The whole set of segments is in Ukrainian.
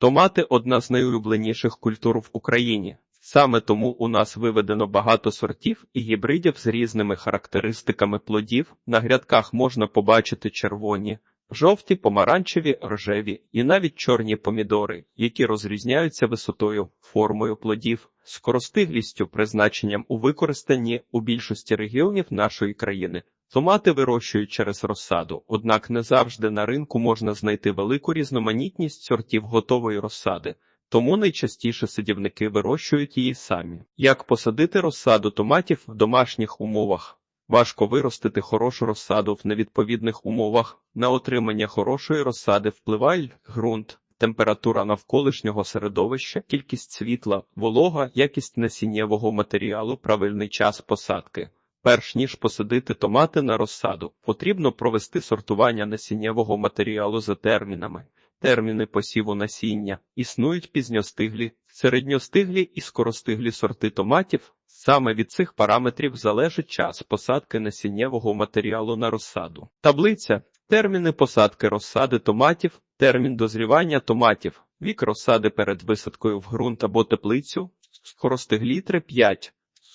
Томати одна з найулюбленіших культур в Україні. Саме тому у нас виведено багато сортів і гібридів з різними характеристиками плодів. На грядках можна побачити червоні, жовті, помаранчеві, рожеві і навіть чорні помідори, які розрізняються висотою, формою плодів, скоростиглістю, призначенням у використанні у більшості регіонів нашої країни. Томати вирощують через розсаду, однак не завжди на ринку можна знайти велику різноманітність сортів готової розсади, тому найчастіше садівники вирощують її самі. Як посадити розсаду томатів в домашніх умовах? Важко виростити хорошу розсаду в невідповідних умовах. На отримання хорошої розсади впливають ґрунт, температура навколишнього середовища, кількість світла, волога, якість насіннєвого матеріалу, правильний час посадки. Перш ніж посадити томати на розсаду, потрібно провести сортування насіннєвого матеріалу за термінами. Терміни посіву насіння існують пізньостиглі, середньостиглі і скоростиглі сорти томатів. Саме від цих параметрів залежить час посадки насіннєвого матеріалу на розсаду. Таблиця терміни посадки розсади томатів, термін дозрівання томатів, вік розсади перед висадкою в ґрунт або теплицю, скоростиглі 3-5.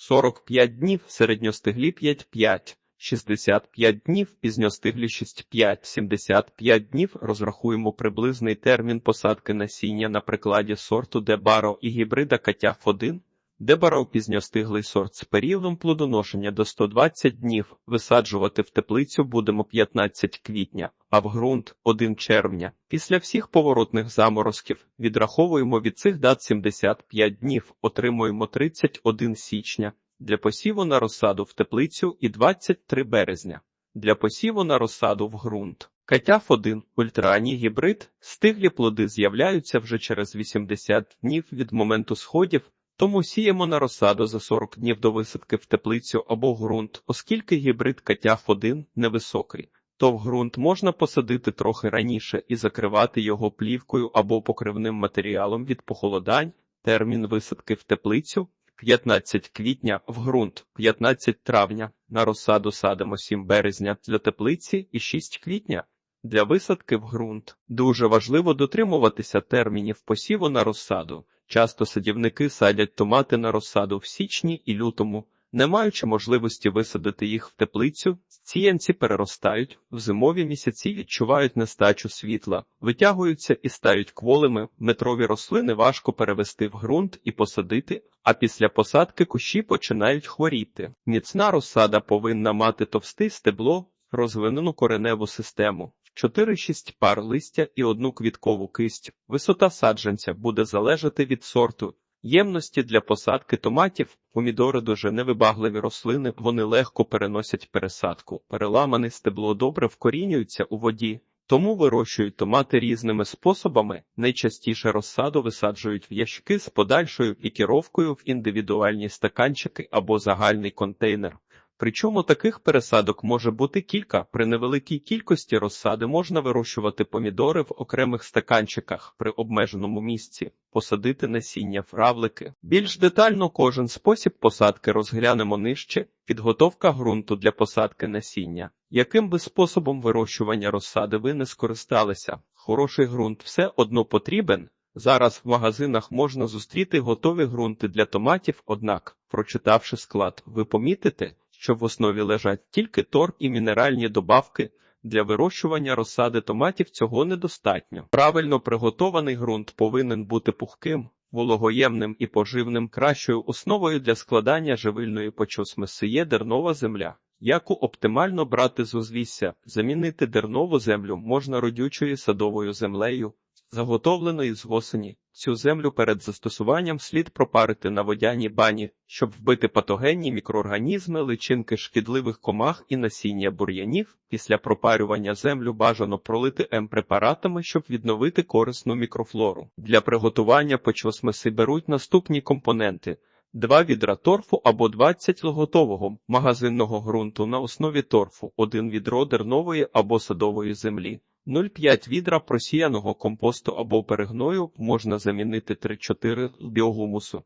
45 днів, середньостиглі 5-5, 65 днів, пізньостиглі 6-5, 75 днів. Розрахуємо приблизний термін посадки насіння на прикладі сорту Дебаро і гібрида Катяф 1. Дебаро пізньостиглий сорт з періодом плодоношення до 120 днів. Висаджувати в теплицю будемо 15 квітня, а в ґрунт 1 червня. Після всіх поворотних заморозків відраховуємо від цих дат 75 днів, отримуємо 31 січня. Для посіву на розсаду в теплицю і 23 березня. Для посіву на розсаду в ґрунт. Катяф 1 ультраранній гібрид, стиглі плоди з'являються вже через 80 днів від моменту сходів, тому сіємо на розсаду за 40 днів до висадки в теплицю або ґрунт, оскільки гібрид Катяф 1 невисокий, то в ґрунт можна посадити трохи раніше і закривати його плівкою або покривним матеріалом від похолодань, термін висадки в теплицю 15 квітня в ґрунт, 15 травня, на розсаду садимо 7 березня для теплиці і 6 квітня для висадки в ґрунт. Дуже важливо дотримуватися термінів посіву на розсаду. Часто садівники садять томати на розсаду в січні і лютому, не маючи можливості висадити їх в теплицю, сіянці переростають, в зимові місяці відчувають нестачу світла, витягуються і стають кволими, метрові рослини важко перевести в ґрунт і посадити, а після посадки кущі починають хворіти. Міцна розсада повинна мати товстий стебло, розвинену кореневу систему. 4-6 пар листя і одну квіткову кисть. Висота саджанця буде залежати від сорту. Ємності для посадки томатів, помідори дуже невибагливі рослини, вони легко переносять пересадку. Переламане стебло добре вкорінюється у воді, тому вирощують томати різними способами. Найчастіше розсаду висаджують в ящики з подальшою пікіровкою в індивідуальні стаканчики або загальний контейнер. Причому таких пересадок може бути кілька. При невеликій кількості розсади можна вирощувати помідори в окремих стаканчиках при обмеженому місці, посадити насіння в равлики. Більш детально кожен спосіб посадки розглянемо нижче. Підготовка ґрунту для посадки насіння. Яким би способом вирощування розсади ви не скористалися? Хороший ґрунт все одно потрібен. Зараз в магазинах можна зустріти готові ґрунти для томатів, однак, прочитавши склад, ви помітите, що в основі лежать тільки торф і мінеральні добавки. Для вирощування розсади томатів цього недостатньо. Правильно приготований ґрунт повинен бути пухким, вологоємним і поживним. Кращою основою для складання живильної почосмиси є дернова земля, яку оптимально брати з узвісся. Замінити дернову землю можна родючою садовою землею, заготовленої з осені. Цю землю перед застосуванням слід пропарити на водяній бані, щоб вбити патогенні мікроорганізми, личинки шкідливих комах і насіння бур'янів. Після пропарювання землю бажано пролити М-препаратами, щоб відновити корисну мікрофлору. Для приготування почосмиси беруть наступні компоненти. 2 відра торфу або 20 готового магазинного ґрунту на основі торфу, 1 відро дернової або садової землі. 0,5 відра просіяного компосту або перегною можна замінити 3-4 біогумусу,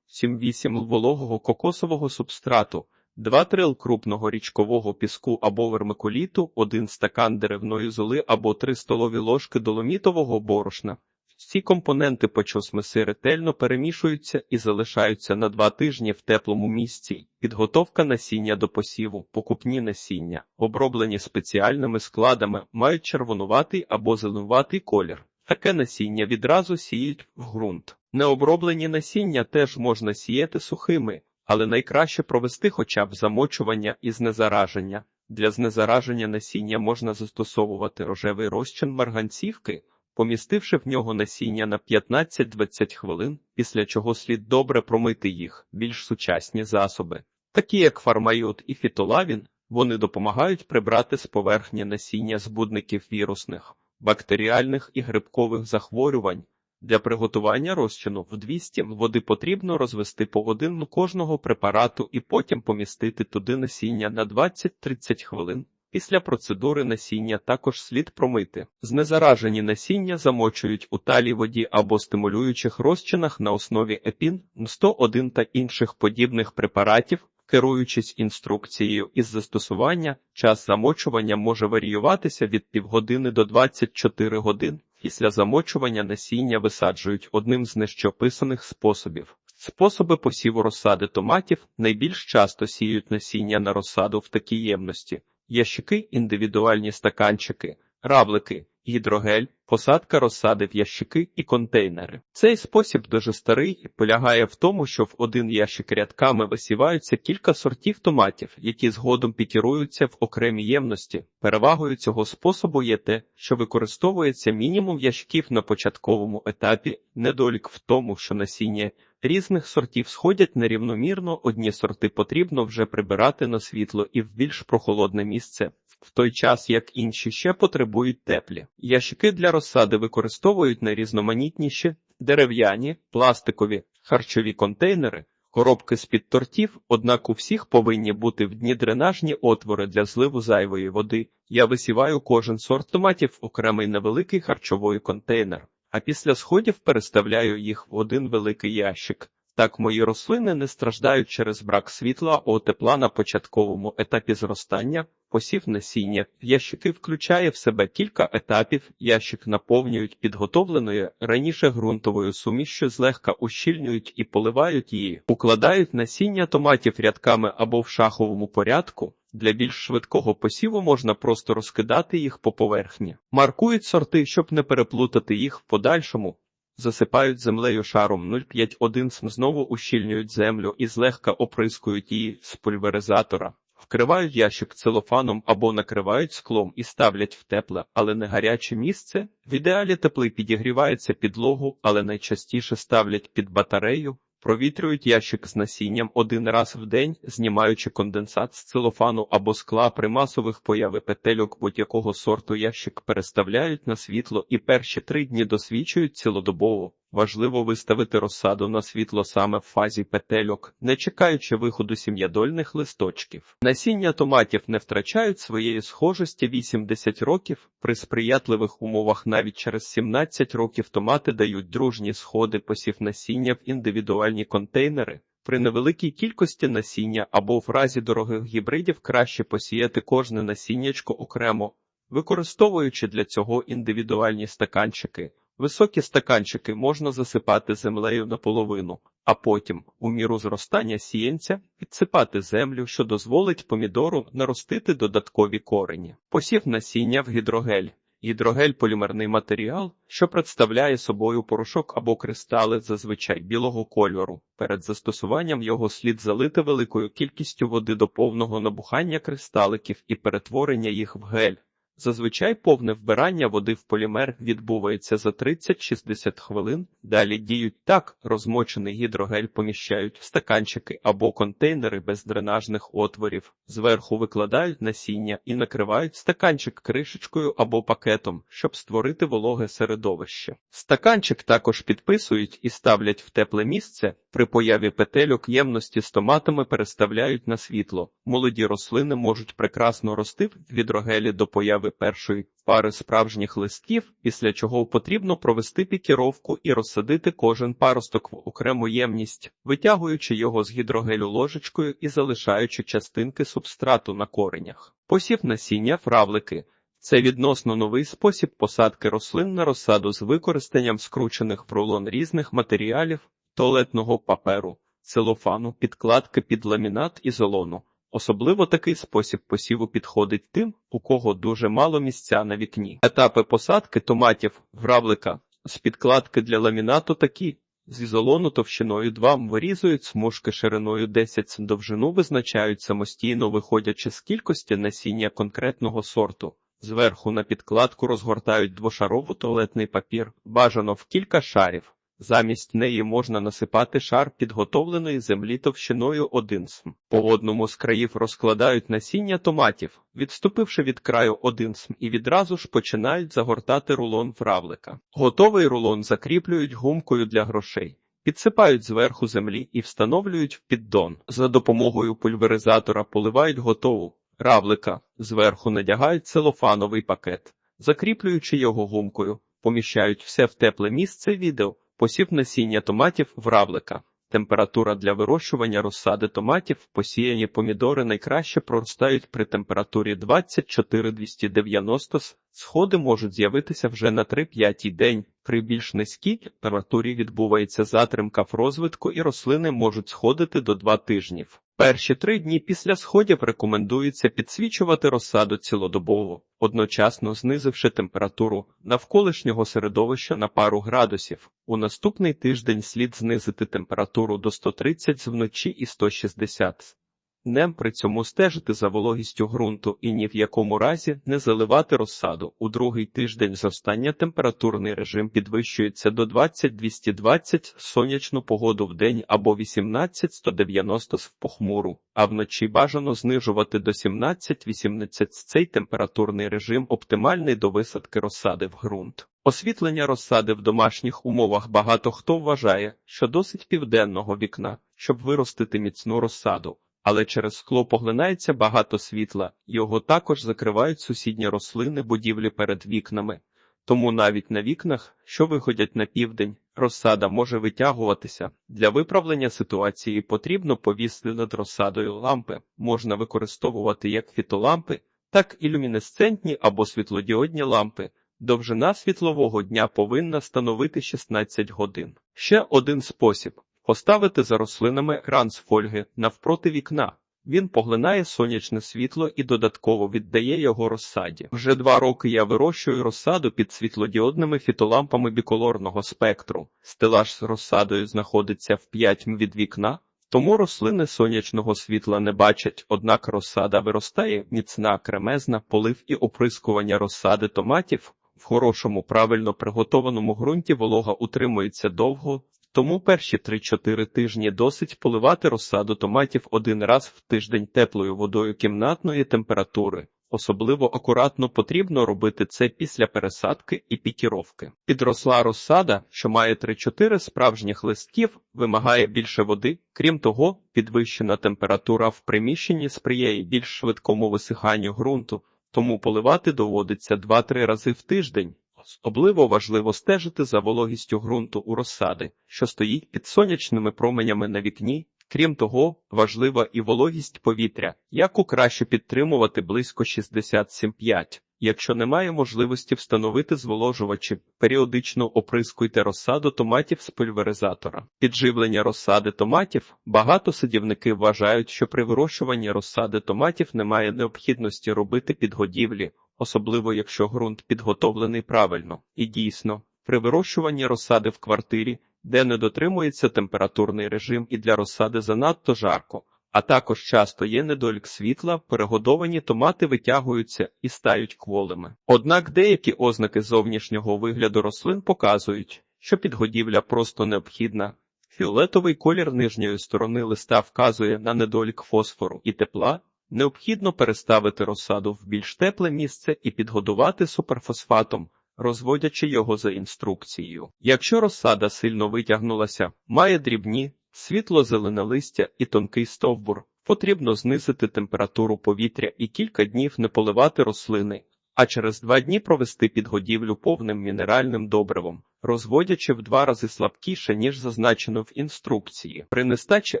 7-8 вологого кокосового субстрату, 2 л крупного річкового піску або вермикуліту, 1 стакан деревної золи або 3 столові ложки доломітового борошна, Всі компоненти почосмиси ретельно перемішуються і залишаються на два тижні в теплому місці. Підготовка насіння до посіву, покупні насіння, оброблені спеціальними складами, мають червонуватий або зеленуватий колір. Таке насіння відразу сіють в ґрунт. Необроблені насіння теж можна сіяти сухими, але найкраще провести хоча б замочування і знезараження. Для знезараження насіння можна застосовувати рожевий розчин марганцівки, помістивши в нього насіння на 15-20 хвилин, після чого слід добре промити їх, більш сучасні засоби. Такі як фармайот і фітолавін, вони допомагають прибрати з поверхні насіння збудників вірусних, бактеріальних і грибкових захворювань. Для приготування розчину в 200 води потрібно розвести по годину кожного препарату і потім помістити туди насіння на 20-30 хвилин. Після процедури насіння також слід промити. Знезаражені насіння замочують у талій воді або стимулюючих розчинах на основі епін, 101 та інших подібних препаратів. Керуючись інструкцією із застосування, час замочування може варіюватися від півгодини до 24 годин. Після замочування насіння висаджують одним з нижчеописаних способів. Способи посіву розсади томатів найбільш часто сіють насіння на розсаду в такій ємності: ящики, індивідуальні стаканчики, равлики, гідрогель, посадка розсади в ящики і контейнери. Цей спосіб дуже старий і полягає в тому, що в один ящик рядками висіваються кілька сортів томатів, які згодом пікіруються в окремі ємності. Перевагою цього способу є те, що використовується мінімум ящиків на початковому етапі. Недолік в тому, що насіння різних сортів сходять нерівномірно, одні сорти потрібно вже прибирати на світло і в більш прохолодне місце в той час як інші ще потребують теплі. Ящики для розсади використовують найрізноманітніші дерев'яні, пластикові, харчові контейнери, коробки з-під тортів, однак у всіх повинні бути в дні дренажні отвори для зливу зайвої води. Я висіваю кожен сорт томатів в окремий невеликий харчовий контейнер, а після сходів переставляю їх в один великий ящик. Так мої рослини не страждають через брак світла або тепла на початковому етапі зростання, посів насіння. Ящики включає в себе кілька етапів. Ящик наповнюють підготовленою раніше ґрунтовою сумішшю, злегка ущільнюють і поливають її, укладають насіння томатів рядками або в шаховому порядку. Для більш швидкого посіву можна просто розкидати їх по поверхні. Маркують сорти, щоб не переплутати їх в подальшому. Засипають землею шаром 0,5-1 см, знову ущільнюють землю і злегка оприскують її з пульверизатора. Вкривають ящик целофаном або накривають склом і ставлять в тепле, але не гаряче місце. В ідеалі теплий підігрівається підлогу, але найчастіше ставлять під батарею. Провітрюють ящик з насінням один раз в день, знімаючи конденсат з целофану або скла при масових появи петельок будь-якого сорту ящик переставляють на світло і перші три дні досвідчують цілодобово. Важливо виставити розсаду на світло саме в фазі петельок, не чекаючи виходу сім'ядольних листочків. Насіння томатів не втрачають своєї схожості 80 років. При сприятливих умовах навіть через 17 років томати дають дружні сходи посів насіння в індивідуальні контейнери. При невеликій кількості насіння або в разі дорогих гібридів краще посіяти кожне насіннячко окремо, використовуючи для цього індивідуальні стаканчики. Високі стаканчики можна засипати землею наполовину, а потім, у міру зростання сіянця, підсипати землю, що дозволить помідору наростити додаткові корені. Посів насіння в гідрогель. Гідрогель полімерний матеріал, що представляє собою порошок або кристали зазвичай білого кольору. Перед застосуванням його слід залити великою кількістю води до повного набухання кристаликів і перетворення їх в гель. Зазвичай повне вбирання води в полімер відбувається за 30-60 хвилин. Далі діють так, розмочений гідрогель поміщають в стаканчики або контейнери без дренажних отворів. Зверху викладають насіння і накривають стаканчик кришечкою або пакетом, щоб створити вологе середовище. Стаканчик також підписують і ставлять в тепле місце. При появі петельок ємності з томатами переставляють на світло. Молоді рослини можуть прекрасно рости в гідрогелі до появи першої пари справжніх листків, після чого потрібно провести пікіровку і розсадити кожен паросток в окрему ємність, витягуючи його з гідрогелю ложечкою і залишаючи частинки субстрату на коренях. Посів насіння фравлики. Це відносно новий спосіб посадки рослин на розсаду з використанням скручених в рулон різних матеріалів, туалетного паперу, целофану, підкладки під ламінат і золону. Особливо такий спосіб посіву підходить тим, у кого дуже мало місця на вікні. Етапи посадки томатів, гравлика з підкладки для ламінату такі. З ізолону товщиною 2 м вирізують смужки шириною 10 см довжину визначають самостійно виходячи з кількості насіння конкретного сорту. Зверху на підкладку розгортають двошарову туалетний папір, бажано в кілька шарів. Замість неї можна насипати шар підготовленої землі товщиною 1 см. По одному з країв розкладають насіння томатів, відступивши від краю 1 см і відразу ж починають загортати рулон вравлика. Готовий рулон закріплюють гумкою для грошей. Підсипають зверху землі і встановлюють в піддон. За допомогою пульверизатора поливають готову равлика, зверху надягають целофановий пакет, закріплюючи його гумкою, поміщають все в тепле місце відео. Посів насіння томатів в равлика. Температура для вирощування розсади томатів, посіяні помідори найкраще проростають при температурі 24-290 С. Сходи можуть з'явитися вже на 3-5 день. При більш низькій температурі відбувається затримка в розвитку і рослини можуть сходити до 2 тижнів. Перші три дні після сходів рекомендується підсвічувати розсаду цілодобово, одночасно знизивши температуру навколишнього середовища на пару градусів. У наступний тиждень слід знизити температуру до 130 вночі і 160 Днем при цьому стежити за вологістю ґрунту і ні в якому разі не заливати розсаду. У другий тиждень зростання температурний режим підвищується до 20-220 сонячну погоду в день або 18-190 в похмуру, а вночі бажано знижувати до 17-18 Цей температурний режим оптимальний до висадки розсади в ґрунт. Освітлення розсади в домашніх умовах багато хто вважає, що досить південного вікна, щоб виростити міцну розсаду але через скло поглинається багато світла, його також закривають сусідні рослини будівлі перед вікнами. Тому навіть на вікнах, що виходять на південь, розсада може витягуватися. Для виправлення ситуації потрібно повісти над розсадою лампи, можна використовувати як фітолампи, так і люмінесцентні або світлодіодні лампи. Довжина світлового дня повинна становити 16 годин. Ще один спосіб Поставити за рослинами екран з фольги навпроти вікна. Він поглинає сонячне світло і додатково віддає його розсаді. Вже два роки я вирощую розсаду під світлодіодними фітолампами біколорного спектру. Стелаж з розсадою знаходиться в 5 від вікна, тому рослини сонячного світла не бачать, однак розсада виростає міцна, кремезна, полив і оприскування розсади томатів. В хорошому правильно приготованому ґрунті волога утримується довго, тому перші 3-4 тижні досить поливати розсаду томатів один раз в тиждень теплою водою кімнатної температури. Особливо акуратно потрібно робити це після пересадки і пікіровки. Підросла розсада, що має 3-4 справжніх листків, вимагає більше води. Крім того, підвищена температура в приміщенні сприяє більш швидкому висиханню ґрунту, тому поливати доводиться 2-3 рази в тиждень. Особливо важливо стежити за вологістю ґрунту у розсади, що стоїть під сонячними променями на вікні. Крім того, важлива і вологість повітря, яку краще підтримувати близько 67,5. Якщо немає можливості встановити зволожувачі, періодично оприскуйте розсаду томатів з пульверизатора. Підживлення розсади томатів багато садівники вважають, що при вирощуванні розсади томатів немає необхідності робити підгодівлі, особливо якщо ґрунт підготовлений правильно. І дійсно, при вирощуванні розсади в квартирі, де не дотримується температурний режим і для розсади занадто жарко, а також часто є недолік світла, перегодовані томати витягуються і стають кволими. Однак деякі ознаки зовнішнього вигляду рослин показують, що підгодівля просто необхідна. Фіолетовий колір нижньої сторони листа вказує на недолік фосфору і тепла, Необхідно переставити розсаду в більш тепле місце і підгодувати суперфосфатом, розводячи його за інструкцією. Якщо розсада сильно витягнулася, має дрібні, світло-зелене листя і тонкий стовбур, потрібно знизити температуру повітря і кілька днів не поливати рослини, а через два дні провести підгодівлю повним мінеральним добривом. Розводячи в два рази слабкіше, ніж зазначено в інструкції. При нестачі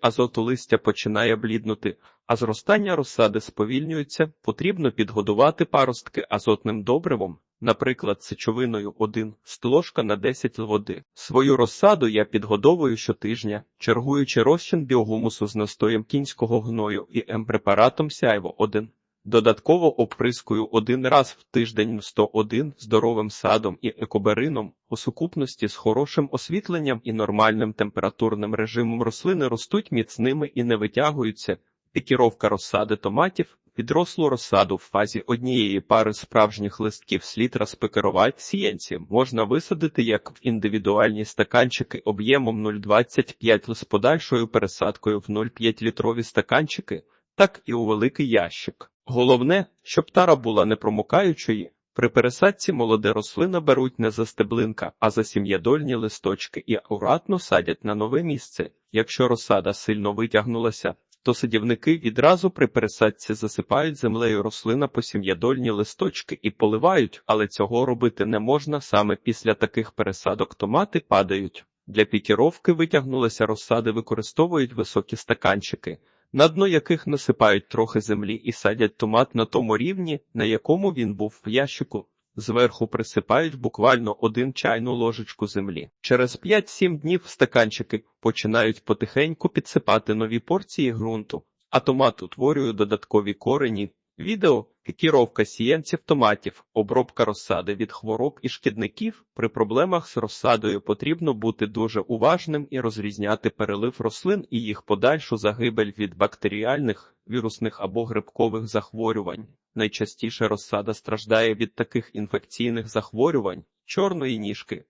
азоту листя починає бліднути, а зростання розсади сповільнюється, потрібно підгодувати паростки азотним добривом, наприклад, сечовиною 1 стложка на 10 води. Свою розсаду я підгодовую щотижня, чергуючи розчин біогумусу з настоєм кінського гною і М-препаратом сяйво 1. Додатково оприскую один раз в тиждень 101 здоровим садом і екоберином у сукупності з хорошим освітленням і нормальним температурним режимом рослини ростуть міцними і не витягуються. Пікіровка розсади томатів, підрослу розсаду в фазі однієї пари справжніх листків слід розпекерувати сіянці. Можна висадити як в індивідуальні стаканчики об'ємом 0,25 з подальшою пересадкою в 0,5 літрові стаканчики, так і у великий ящик. Головне, щоб тара була непромокаючою. При пересадці молоде рослина беруть не за стеблинка, а за сім'ядольні листочки і акуратно садять на нове місце. Якщо розсада сильно витягнулася, то садівники відразу при пересадці засипають землею рослина по сім'ядольні листочки і поливають, але цього робити не можна саме після таких пересадок томати падають. Для пікіровки витягнулися розсади використовують високі стаканчики на дно яких насипають трохи землі і садять томат на тому рівні, на якому він був в ящику. Зверху присипають буквально один чайну ложечку землі. Через 5-7 днів стаканчики починають потихеньку підсипати нові порції ґрунту, а томат утворює додаткові корені. Відео пікіровка сіянців томатів, обробка розсади від хвороб і шкідників. При проблемах з розсадою потрібно бути дуже уважним і розрізняти перелив рослин і їх подальшу загибель від бактеріальних, вірусних або грибкових захворювань. Найчастіше розсада страждає від таких інфекційних захворювань, чорної ніжки,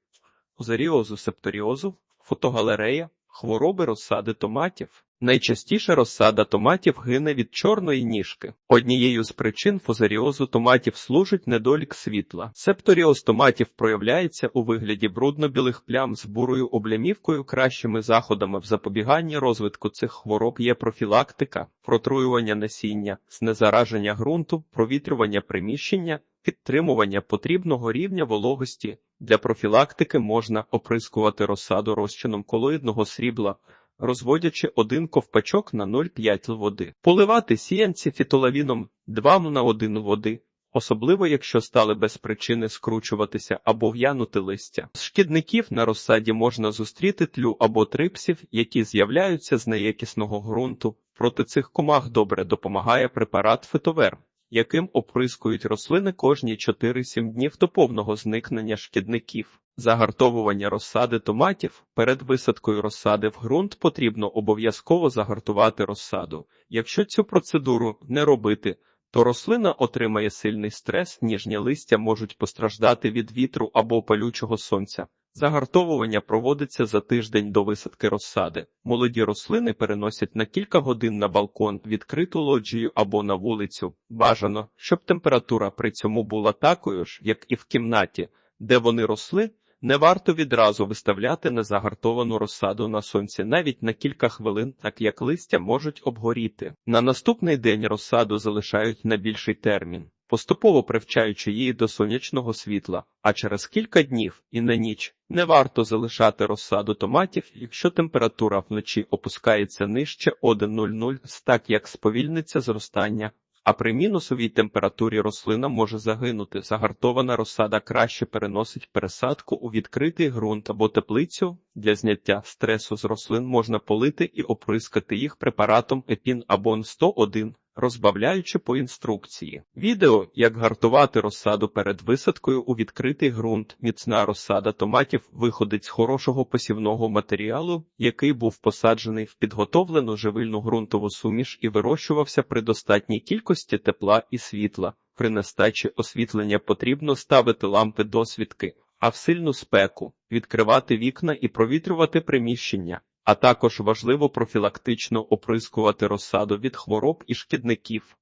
озаріозу септоріозу, фотогалерея, хвороби розсади томатів. Найчастіше розсада томатів гине від чорної ніжки. Однією з причин фузаріозу томатів служить недолік світла. Септоріоз томатів проявляється у вигляді брудно-білих плям з бурою облямівкою. Кращими заходами в запобіганні розвитку цих хвороб є профілактика, протруювання насіння, знезараження ґрунту, провітрювання приміщення, підтримування потрібного рівня вологості. Для профілактики можна оприскувати розсаду розчином колоїдного срібла розводячи один ковпачок на 0,5 води. Поливати сіянці фітолавіном 2 на 1 води, особливо якщо стали без причини скручуватися або в'янути листя. З шкідників на розсаді можна зустріти тлю або трипсів, які з'являються з неякісного ґрунту. Проти цих комах добре допомагає препарат фитовер. Яким оприскують рослини кожні 4-7 днів до повного зникнення шкідників. Загартовування розсади томатів перед висадкою розсади в ґрунт потрібно обов'язково загартувати розсаду. Якщо цю процедуру не робити, то рослина отримає сильний стрес, ніжні листя можуть постраждати від вітру або палючого сонця. Загартовування проводиться за тиждень до висадки розсади. Молоді рослини переносять на кілька годин на балкон, відкриту лоджію або на вулицю. Бажано, щоб температура при цьому була такою ж, як і в кімнаті, де вони росли. Не варто відразу виставляти незагартовану розсаду на сонці навіть на кілька хвилин, так як листя можуть обгоріти. На наступний день розсаду залишають на більший термін, поступово привчаючи її до сонячного світла, а через кілька днів і на ніч не варто залишати розсаду томатів, якщо температура вночі опускається нижче 1,00, так як сповільниться зростання а при мінусовій температурі рослина може загинути. Загартована розсада краще переносить пересадку у відкритий ґрунт або теплицю. Для зняття стресу з рослин можна полити і оприскати їх препаратом Епін Абон 101 розбавляючи по інструкції. Відео, як гартувати розсаду перед висадкою у відкритий ґрунт, міцна розсада томатів виходить з хорошого посівного матеріалу, який був посаджений в підготовлену живильну ґрунтову суміш і вирощувався при достатній кількості тепла і світла. При нестачі освітлення потрібно ставити лампи досвідки, а в сильну спеку відкривати вікна і провітрювати приміщення а також важливо профілактично оприскувати розсаду від хвороб і шкідників.